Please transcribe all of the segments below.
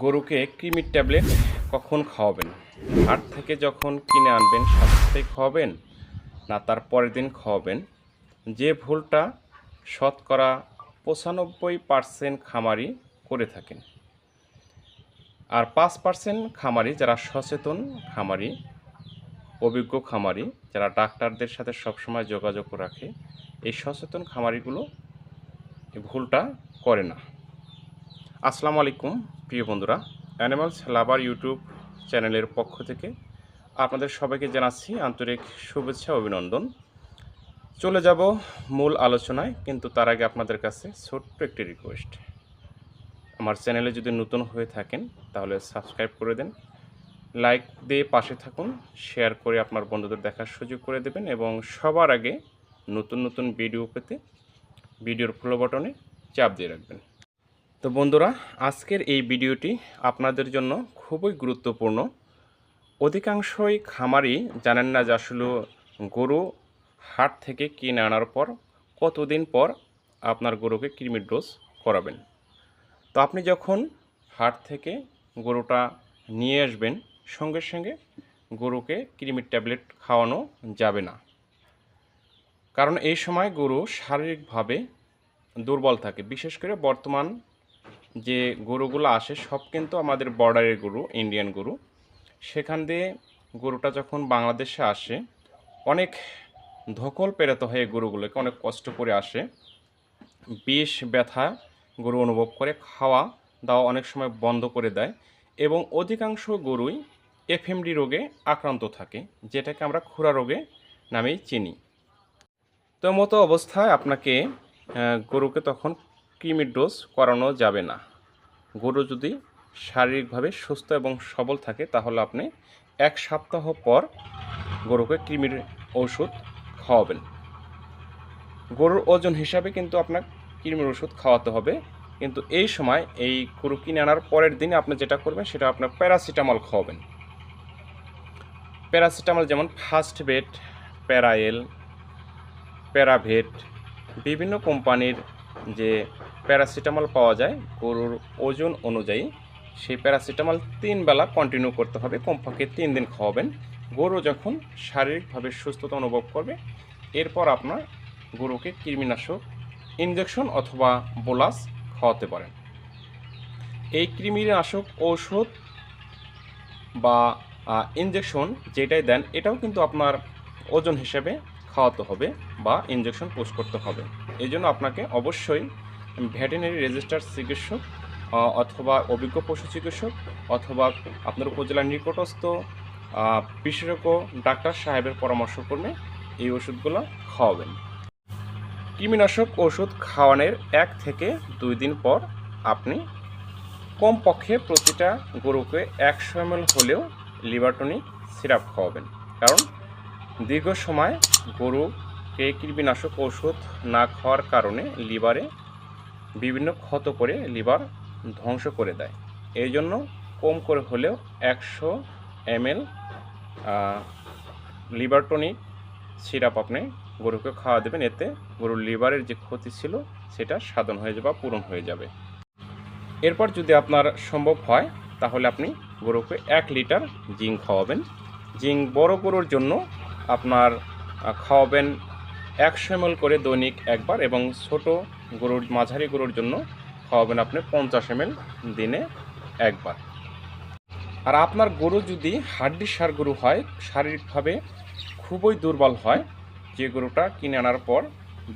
গরুকে কৃমির ট্যাবলেট কখন খাওয়াবেন? হাট থেকে যখন কিনে আনবেন সাথে খাওয়াবেন না তার পরের দিন খাওয়াবেন? যে ভুলটা শতকরা পঁচানব্বই পার্সেন্ট খামারি করে থাকেন। আর পাঁচ পার্সেন্ট খামারি যারা সচেতন খামারি, অভিজ্ঞ খামারি, যারা ডাক্তারদের সাথে সবসময় যোগাযোগ রাখে, এই সচেতন খামারিগুলো ভুলটা করে না। আসসালামু আলাইকুম। প্রিয় বন্ধুরা অ্যানিমালস লাভার ইউটিউব চ্যানেলের পক্ষ থেকে আপনাদের সবাইকে জানাচ্ছি আন্তরিক শুভেচ্ছা অভিনন্দন। চলে যাব মূল আলোচনায়, কিন্তু তার আগে আপনাদের কাছে ছোট্ট একটি রিকোয়েস্ট আমার চ্যানেলে যদি নতুন হয়ে থাকেন, তাহলে সাবস্ক্রাইব করে দেন লাইক দিয়ে পাশে থাকুন শেয়ার করে আপনার বন্ধুদের দেখার সুযোগ করে দেবেন এবং সবার আগে নতুন নতুন ভিডিও পেতে ভিডিওর ফলো বাটনে চাপ দিয়ে রাখবেন। তো বন্ধুরা, আজকের এই ভিডিওটি আপনাদের জন্য খুবই গুরুত্বপূর্ণ। অধিকাংশই খামারি জানেন না যে আসলে গরু হাট থেকে কিনে আনার পর কতদিন পর আপনার গরুকে কৃমির ডোজ করাবেন। তো আপনি যখন হাট থেকে গরুটা নিয়ে আসবেন, সঙ্গে সঙ্গে গরুকে কৃমির ট্যাবলেট খাওয়ানো যাবে না। কারণ এই সময় গরু শারীরিকভাবে দুর্বল থাকে, বিশেষ করে বর্তমান যে গরুগুলো আসে, সব কিন্তু আমাদের বর্ডারের গরু ইন্ডিয়ান গরু। সেখান দিয়ে গরুটা যখন বাংলাদেশে আসে, অনেক ধকল পেরাতে হয় গরুগুলোকে, অনেক কষ্ট করে আসে। বিষ, ব্যথা গরু অনুভব করে, খাওয়া দাওয়া অনেক সময় বন্ধ করে দেয় এবং অধিকাংশ গরুই এফএমডি রোগে আক্রান্ত থাকে, যেটাকে আমরা খুরা রোগে নামেই চিনি। তো মতো অবস্থায় আপনাকে গরুকে তখন কৃমির ডোজ করানো যাবে না। গরু যদি শারীরিকভাবে সুস্থ এবং সবল থাকে, তাহলে আপনি এক সপ্তাহ পর গরুকে কৃমির ওষুধ খাওয়াবেন। গরুর ওজন হিসাবে কিন্তু আপনার কৃমির ওষুধ খাওয়াতে হবে। কিন্তু এই সময় এই গরু কিনে আনার পরের দিনে আপনি যেটা করবেন, সেটা আপনার প্যারাসিটামল খাওয়াবেন। প্যারাসিটামল যেমন ফার্স্ট বেড প্যারায়েল প্যারাভেট, বিভিন্ন কোম্পানির যে প্যারাসিটামল পাওয়া যায় গরুর ওজন অনুযায়ী। সেই প্যারাসিটামল তিন বেলা কন্টিনিউ করতে হবে, কমপক্ষে তিন দিন খাওয়াবেন। গরু যখন শারীরিকভাবে সুস্থতা অনুভব করবে, এরপর আপনার গরুকে কৃমিনাশক ইনজেকশন অথবা বোলাস খাওয়াতে পারেন। এই কৃমিনাশক ঔষধ বা ইনজেকশন যেটাই দেন, এটাও কিন্তু আপনার ওজন হিসেবে খাওয়াতে হবে বা ইনজেকশন পোস্ট করতে হবে। এই জন্য আপনাকে অবশ্যই ভেটেরিনারি রেজিস্টার চিকিৎসক অথবা অভিজ্ঞ পশু চিকিৎসক, অথবা আপনার উপজেলার নিকটস্থ বিশেষজ্ঞ, ডাক্তার সাহেবের পরামর্শ ক্রমে এই ওষুধগুলো খাওয়াবেন। কৃমিনাশক ওষুধ খাওয়ানোর এক থেকে দুই দিন পর আপনি কমপক্ষে প্রতিটা গরুকে একশো এম হলেও লিভারটনিক সিরাপ খাওয়াবেন। কারণ দীর্ঘ সময় গরুকে কৃমিনাশক ওষুধ না খাওয়ার কারণে লিভারে বিভিন্ন ক্ষত করে লিভার ধ্বংস করে দেয়। এই জন্য কম করে হলেও একশো এম এল লিভারটনিক সিরাপ আপনি গরুকে খাওয়া দেবেন। এতে গরুর লিভারের যে ক্ষতি ছিল সেটা সাধন হয়ে যাবে বা পূরণ হয়ে যাবে। এরপর যদি আপনার সম্ভব হয়, তাহলে আপনি গরুকে এক লিটার জিঙ্ক খাওয়াবেন। জিঙ্ক বড় গরুর জন্য আপনার খাওয়াবেন একশো এমএল করে দৈনিক একবার এবং ছোট গরুর মাঝারি গরুর জন্য খাওয়াবেন আপনি পঞ্চাশ এমএল দিনে একবার। আর আপনার গরু যদি হাড্ডি সার গরু হয়, শারীরিকভাবে খুবই দুর্বল হয়, যে গরুটা কিনে আনার পর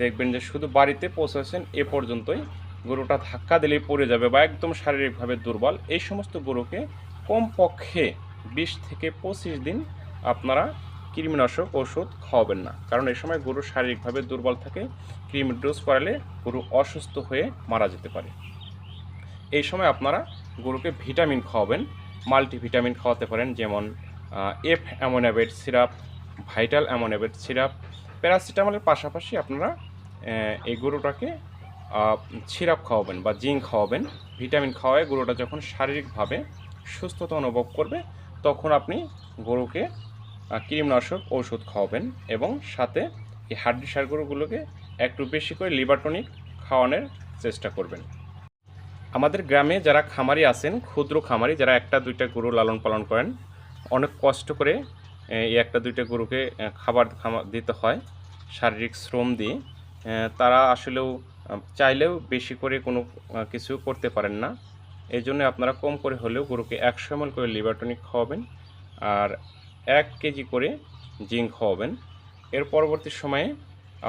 দেখবেন যে শুধু বাড়িতে পৌঁছেছেন এ পর্যন্তই গরুটা ধাক্কা দিলেই পড়ে যাবে বা একদম শারীরিকভাবে দুর্বল। এই সমস্ত গরুকে কমপক্ষে বিশ থেকে পঁচিশ দিন আপনারা কৃমিনাশক ওষুধ খাওয়াবেন না। কারণ এই সময় গরু শারীরিকভাবে দুর্বল থাকে কৃমি ডোজ করালে গরু অসুস্থ হয়ে মারা যেতে পারে। এই সময় আপনারা গরুকে ভিটামিন খাওয়াবেন, মাল্টিভিটামিন খাওয়াতে পারেন, যেমন এফ অ্যামোনাবেট সিরাপ, ভাইটাল অ্যামোনাবেট সিরাপ, প্যারাসিটামলের পাশাপাশি আপনারা এই গরুটাকে সিরাপ খাওয়াবেন বা জিঙ্ক খাওয়াবেন। ভিটামিন খাওয়ায় গরুটা যখন শারীরিকভাবে সুস্থতা অনুভব করবে, তখন আপনি গরুকে কৃমিনাশক ঔষধ খাওয়াবেন এবং সাথে এই হাড্ডি সার গরুগুলোকে একটু বেশি করে লিভারটনিক খাওয়ানোর চেষ্টা করবেন। আমাদের গ্রামে যারা খামারি আছেন, ক্ষুদ্র খামারি, যারা একটা দুইটা গরু লালন পালন করেন, অনেক কষ্ট করে এই একটা দুইটা গরুকে খাবার খামা, দিতে হয়, শারীরিক শ্রম দিয়ে। তারা আসলেও চাইলেও বেশি করে কোনো কিছু করতে পারেন না। এই জন্য আপনারা কম করে হলেও গরুকে একশো এমএল করে লিভারটনিক খাওয়াবেন। আর এক কেজি করে জিঙ্ক খাওয়াবেন। এর পরবর্তী সময়ে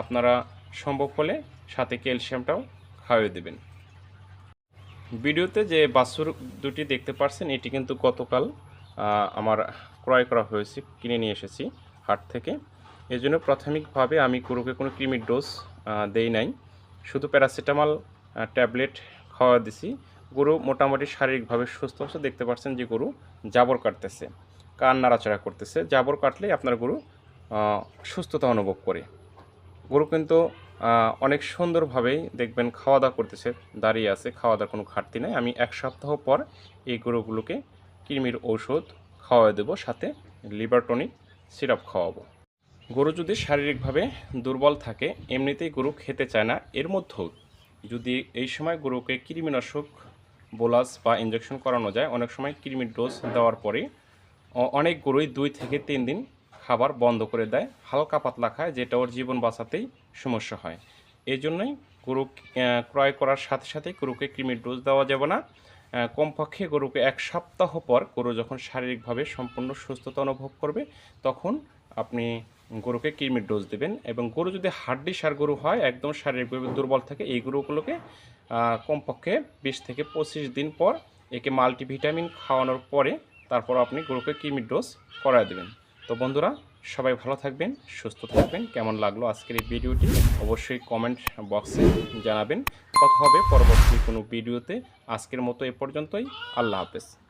আপনারা সম্ভব হলে সাথে ক্যালসিয়ামটাও খাওয়িয়ে দেবেন। ভিডিওতে যে বাছুর দুটি দেখতে পারছেন, এটি কিন্তু গতকাল আমার ক্রয় করা হয়েছে, কিনে নিয়ে এসেছি হাট থেকে। এই জন্য প্রাথমিকভাবে আমি গরুকে কোনো ক্রিমির ডোজ দেই নাই। শুধু প্যারাসিটামল ট্যাবলেট খাওয়া দিছি। গরু মোটামুটি শারীরিকভাবে সুস্থ আছে, দেখতে পাচ্ছেন যে গরু জাবর কাটতেছে। কান নাড়াচাড়া করতেছে, জাবর কাটলেই আপনার গরু সুস্থতা অনুভব করে। গরু কিন্তু অনেক সুন্দরভাবেই দেখবেন খাওয়া দাওয়া করতেছে, দাঁড়িয়ে আছে খাওয়া দাওয়ার কোনো ঘাটতি নাই। আমি এক সপ্তাহ পর এই গরুগুলোকে কৃমির ঔষধ খাওয়া দেবো, সাথে লিভার টনিক সিরাপ খাওয়াবো। গরু যদি শারীরিকভাবে দুর্বল থাকে, এমনিতেই গরু খেতে চায় না। এর মধ্যেও যদি এই সময় গরুকে কৃমিনাশক, বোলাস বা ইঞ্জেকশন করানো যায়, অনেক সময় কৃমির ডোজ দেওয়ার পরে অনেক গরুই দুই থেকে তিন দিন খাবার বন্ধ করে দেয়, হালকা পাতলা খায়, যেটা ওর জীবন বাঁচাতেই সমস্যা হয়। এই জন্যই গরু ক্রয় করার সাথে সাথে গরুকে কৃমির ডোজ দেওয়া যাবে না। কমপক্ষে গরুকে এক সপ্তাহ পর গরু যখন শারীরিকভাবে সম্পূর্ণ সুস্থতা অনুভব করবে, তখন আপনি গরুকে কৃমির ডোজ দেবেন এবং গরু যদি হাড্ডি সার গরু হয়, একদম শারীরিকভাবে দুর্বল থাকে, এই গরুগুলোকে কমপক্ষে বিশ থেকে পঁচিশ দিন পর একে মাল্টিভিটামিন খাওয়ানোর পরে তারপর আপনি গ্রুপে কৃমির ডোজ করায় দেবেন। তো বন্ধুরা, সবাই ভালো থাকবেন, সুস্থ থাকবেন। কেমন লাগল আজকের এই ভিডিওটি অবশ্যই কমেন্ট বক্সে জানাবেন। কথা হবে পরবর্তী কোনো ভিডিওতে। আজকের মতো এ পর্যন্তই। আল্লাহ হাফেজ।